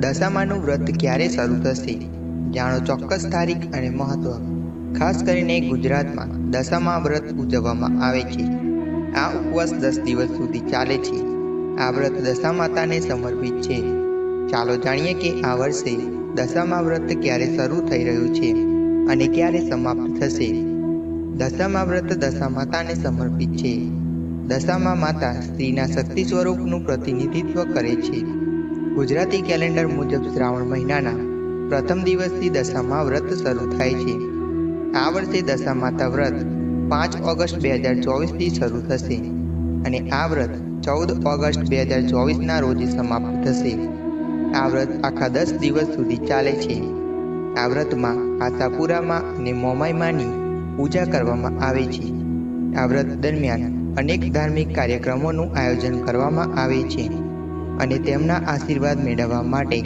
દશામાનું વ્રત ક્યારે શરૂ થશે? જાણો ચોક્કસ તારીખ અને મહત્વ. ખાસ કરીને ગુજરાતમાં દશામા વ્રત ઉજવવામાં આવે છે. આ ઉપવાસ દસ દિવસ સુધી ચાલે છે. આ વ્રત દશા માતાને સમર્પિત છે. ચાલો જાણીએ કે આ વર્ષે દશામા વ્રત ક્યારે શરૂ થઈ રહ્યું છે અને ક્યારે સમાપ્ત થશે. દશામા વ્રત દશા માતાને સમર્પિત છે. દશામા માતા સ્ત્રીના શક્તિ સ્વરૂપનું પ્રતિનિધિત્વ કરે છે. ગુજરાતી કેલેન્ડર મુજબ શ્રાવણ મહિનાના પ્રથમ દિવસથી દશામા વ્રત શરૂ થાય છે. આ વર્ષે દશા માતા વ્રત પાંચ ઓગસ્ટ બે હજાર ચોવીસથી શરૂ થશે અને આ વ્રત ચૌદ ઓગસ્ટ બે હજાર ચોવીસના રોજ સમાપ્ત થશે. આ વ્રત આખા દસ દિવસ સુધી ચાલે છે. આ વ્રતમાં આશાપુરામાં અને મોમાઈમાની પૂજા કરવામાં આવે છે. આ વ્રત દરમિયાન અનેક ધાર્મિક કાર્યક્રમોનું આયોજન કરવામાં આવે છે. અને તેમના આશીર્વાદ મેળવવા માટે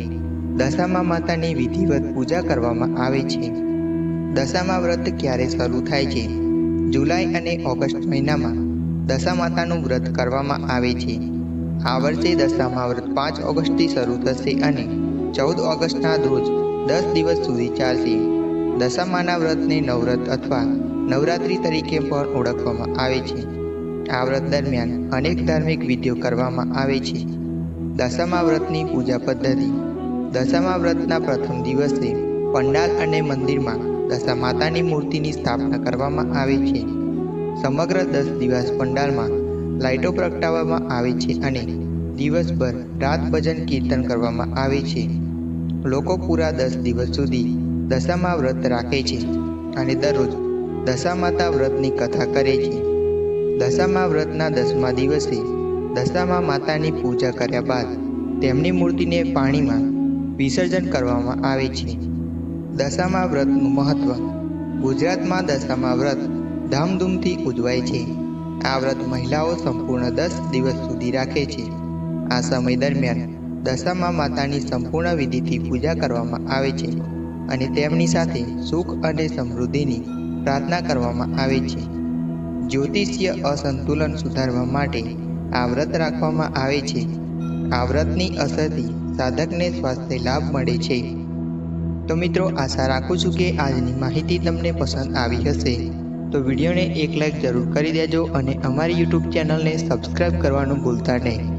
દશામા માતાની વિધિવત પૂજા કરવામાં આવે છે. દશામા વ્રત ક્યારે શરૂ થાય છે? જુલાઈ અને ઓગસ્ટ મહિનામાં દશા માતાનું વ્રત કરવામાં આવે છે. આ વર્ષે દશામા વ્રત પાંચ ઓગસ્ટથી શરૂ થશે અને ચૌદ ઓગસ્ટના રોજ દસ દિવસ સુધી ચાલશે. દશામાના વ્રતને નવવ્રત અથવા નવરાત્રિ તરીકે પણ ઓળખવામાં આવે છે. આ વ્રત દરમિયાન અનેક ધાર્મિક વિધિઓ કરવામાં આવે છે. દશામા વ્રતની પૂજા પદ્ધતિ. દશામા વ્રતના પ્રથમ દિવસે પંડાલ અને મંદિરમાં દશા માતાની મૂર્તિની સ્થાપના કરવામાં આવે છે. સમગ્ર દસ દિવસ પંડાલમાં લાઇટો પ્રગટાવવામાં આવે છે અને દિવસભર રાત ભજન કીર્તન કરવામાં આવે છે. લોકો પૂરા દસ દિવસ સુધી દશામાં વ્રત રાખે છે અને દરરોજ દશા માતા વ્રતની કથા કરે છે. દશામાં વ્રતના દસમા દિવસે દશામા માતાની પૂજા કર્યા બાદ તેમની મૂર્તિને પાણીમાં વિસર્જન કરવામાં આવે છે. દશામા વ્રતનું મહત્વ. ગુજરાતમાં દશામા વ્રત ધામધૂમથી ઉજવાય છે. આ વ્રત મહિલાઓ સંપૂર્ણ દસ દિવસ સુધી રાખે છે. આ સમય દરમિયાન દશામા માતાની સંપૂર્ણ વિધિથી પૂજા કરવામાં આવે છે અને તેમની સાથે સુખ અને સમૃદ્ધિની પ્રાર્થના કરવામાં આવે છે. જ્યોતિષીય અસંતુલન સુધારવા માટે આ વ્રત રાખવામાં આવે છે. આ વ્રતની અસરથી સાધકને સ્વાસ્થ્ય લાભ મળે છે. તો મિત્રો, આશા રાખું છું કે આજની માહિતી તમને પસંદ આવી હશે. તો વિડીયોને એક લાઈક જરૂર કરી દેજો અને અમારી યુટ્યુબ ચેનલને સબસ્ક્રાઈબ કરવાનું ભૂલતા નહીં.